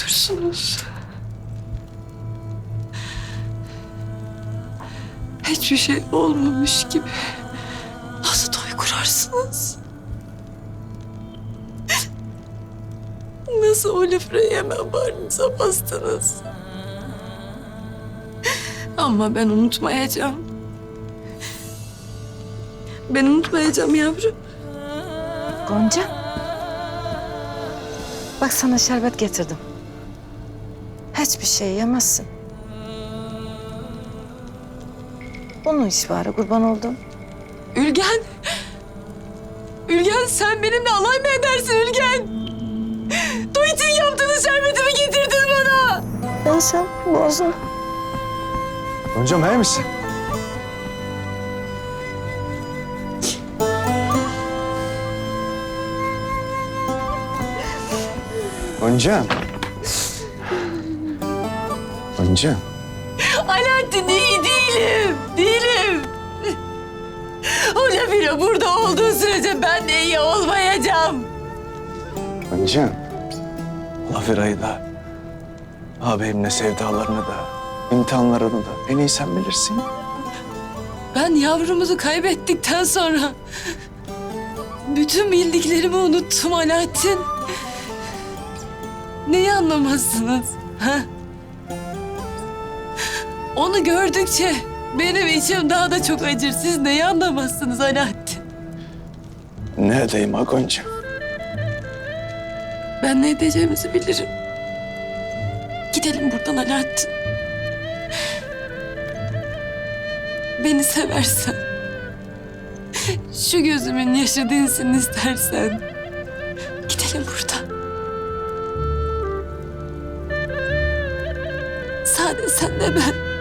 musunuz? Hiçbir şey olmamış gibi nasıl toy kurarsınız? Nasıl o lifreyi hemen bağrınıza bastınız? Ama ben unutmayacağım. Ben unutmayacağım yavrum. Gonca. Bak sana şerbet getirdim. Hiçbir şey yemezsin. Bunu iç bari kurban oldum. Ülgen. Ülgen sen benimle alay mı edersin Ülgen? Tuğit'in yaptığınız şerbetimi getirdin bana. Ben sen boğazına. Goncam iyi misin? Goncam. Goncam. Alaaddin iyi değilim. Değilim. O lafıyla burada olduğu sürece ben de iyi olmayacağım. Goncam. Lafira'yı da, ağabeyimle sevdalarını da, imtihanlarını da en iyi sen bilirsin. Ben yavrumuzu kaybettikten sonra bütün bildiklerimi unuttum Alaaddin. Neyi anlamazsınız? Ha? Onu gördükçe benim içim daha da çok acır. Siz neyi anlamazsınız Alaaddin? Ne edeyim ha Goncam? Ben ne edeceğimizi bilirim. Gidelim buradan Alaaddin. Beni seversen, şu gözümün yaşı dinsin istersen, gidelim buradan. Sade sen de ben.